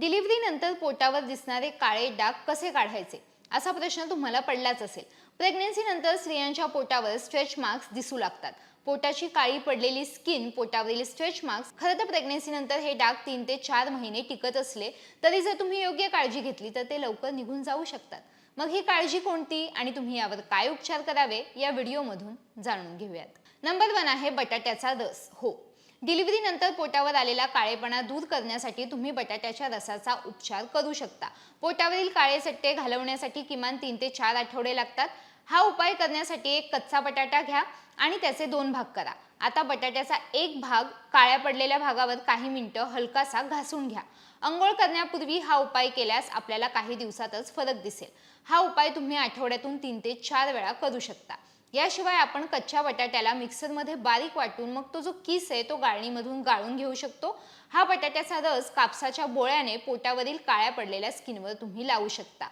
डिलिव्हरीनंतर पोटावर दिसणारे काळे डाग कसे काढायचे? असा प्रश्न तुम्हाला पडलाच असेल. प्रेग्नेन्सीनंतर स्त्रियांच्या पोटावर स्ट्रेच मार्क्स दिसू लागतात. पोटाची काळी पडलेली स्किन पोटावरील स्ट्रेच मार्क्स खरं तर प्रेग्नेन्सीनंतर हे डाग तीन ते चार महिने टिकत असले तरी जर तुम्ही योग्य काळजी घेतली तर ते लवकर निघून जाऊ शकतात. मग ही काळजी कोणती आणि तुम्ही यावर काय उपचार करावे या व्हिडिओमधून जाणून घेऊयात. नंबर वन आहे बटाट्याचा रस. हो. डिलिव्हरीनंतर पोटावर आलेला काळेपणा दूर करण्यासाठी तुम्ही बटाट्याच्या रसाचा उपचार करू शकता. पोटावरील काळे सट्टे घालवण्यासाठी किमान तीन ते चार आठवडे लागतात. हा उपाय करण्यासाठी एक कच्चा बटाटा घ्या आणि त्याचे दोन भाग करा. आता बटाट्याचा एक भाग काळ्या पडलेल्या भागावर काही मिनिटं हलकासा घासून घ्या. अंघोळ करण्यापूर्वी हा उपाय केल्यास आपल्याला काही दिवसातच फरक दिसेल. हा उपाय तुम्ही आठवड्यातून तीन ते चार वेळा करू शकता. याशिवाय आपण कच्च्या बटाट्याला मिक्सरमध्ये बारीक वाटून मग तो जो किस आहे तो गाळणीमधून गाळून घेऊ शकतो. हा बटाट्याचा रस कापसाच्या बोळ्याने पोटावरील काळ्या पडलेल्या स्किनवर तुम्ही लावू शकता.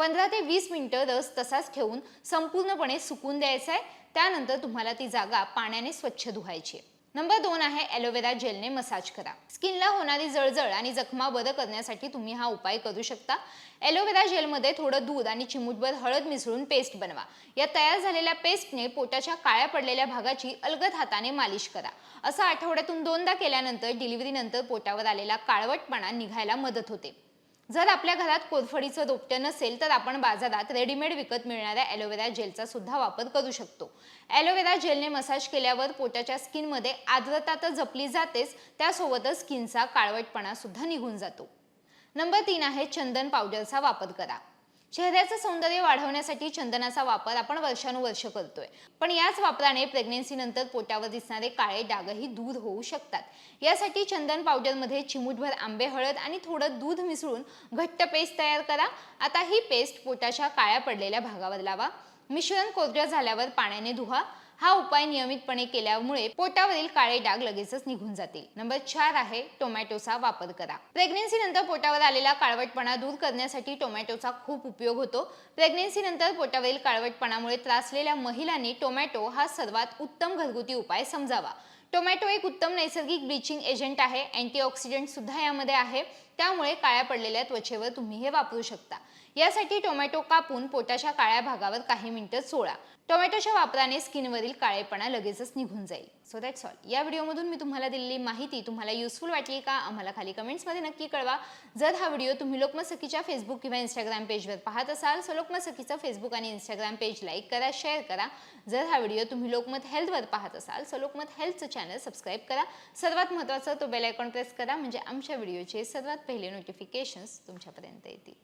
पंधरा ते वीस मिनिटं रस तसाच ठेवून संपूर्णपणे सुकून द्यायचा आहे. त्यानंतर तुम्हाला ती जागा पाण्याने स्वच्छ धुवायची आहे. नंबर दोन आहे ॲलोवेरा जेलने मसाज करा. स्किनला होणारी जळजळ आणि जखमा बरं करण्यासाठी तुम्ही हा उपाय करू शकता. ॲलोवेरा जेलमध्ये थोडं दूध आणि चिमूटभर हळद मिसळून पेस्ट बनवा. या तयार झालेल्या पेस्टने पोटाच्या काळ्या पडलेल्या भागाची अलगद हाताने मालिश करा. असं आठवड्यातून दोनदा केल्यानंतर डिलिव्हरीनंतर पोटावर आलेला काळवटपणा निघायला मदत होते. जर आपल्या घरात कोरफडीचं रोपटं नसेल तर आपण बाजारात रेडीमेड विकत मिळणाऱ्या ॲलोवेरा जेलचा सुद्धा वापर करू शकतो. ॲलोवेरा जेलने मसाज केल्यावर पोटाच्या स्किनमध्ये आर्द्रता तर जपली जातेच त्यासोबतच स्किनचा काळवटपणा सुद्धा निघून जातो. नंबर तीन आहे चंदन पावडरचा वापर करा. चेहऱ्याचं सौंदर्य वाढवण्यासाठी चंदनाचा वापर आपण वर्षानुवर्ष करतोय. पण याच वापराने प्रेग्नेन्सीनंतर पोटावर दिसणारे काळे डागही दूर होऊ शकतात. यासाठी चंदन पावडरमध्ये चिमूटभर आंबे हळद आणि थोडं दूध मिसळून घट्ट पेस्ट तयार करा. आता ही पेस्ट पोटाच्या काळ्या पडलेल्या भागावर लावा. मिश्रण कोरडं झाल्यावर पाण्याने धुवा. हा उपाय नियमितपणे केल्यामुळे पोटावरील काळे डाग लगेचच निघून जातील. नंबर चार आहे टोमॅटोचा वापर करा. प्रेग्नेन्सी नंतर पोटावर आलेला काळवटपणा दूर करण्यासाठी टोमॅटोचा खूप उपयोग होतो. प्रेग्नेन्सी नंतर पोटावरील काळवटपणामुळे त्रासलेल्या महिलांनी टोमॅटो हा सर्वात उत्तम घरगुती उपाय समजावा. टोमॅटो एक उत्तम नैसर्गिक ब्लिचिंग एजंट आहे. अँटीऑक्सिडंट सुद्धा यामध्ये आहे. त्यामुळे काळ्या पडलेल्या त्वचेवर तुम्ही हे वापरू शकता. यासाठी टोमॅटो कापून पोटाच्या काळ्या भागावर काही मिनिटं सोळा टोमॅटोच्या वापराने स्किनवरील काळेपणा लगेचच निघून जाईल. सो दॅट्स ऑल या व्हिडिओमधून मी तुम्हाला दिलेली माहिती तुम्हाला युजफुल वाटली का? आम्हाला खाली कमेंट्समध्ये नक्की कळवा. जर हा व्हिडिओ तुम्ही लोकमसखीच्या फेसबुक किंवा इंस्टाग्राम पेजवर पाहत असाल सो लोकमसखीचं फेसबुक आणि इंस्टाग्राम पेज लाईक करा शेअर करा. जर हा व्हिडिओ तुम्ही लोकमत हेल्थवर पाहत असाल सो लोकमत हेल्थचं चॅनल सबस्क्राईब करा. सर्वात महत्त्वाचं तो बेल आयकॉन प्रेस करा म्हणजे आमच्या व्हिडिओचे सर्वात पहिले नोटिफिकेशन्स तुमच्यापर्यंत येतील.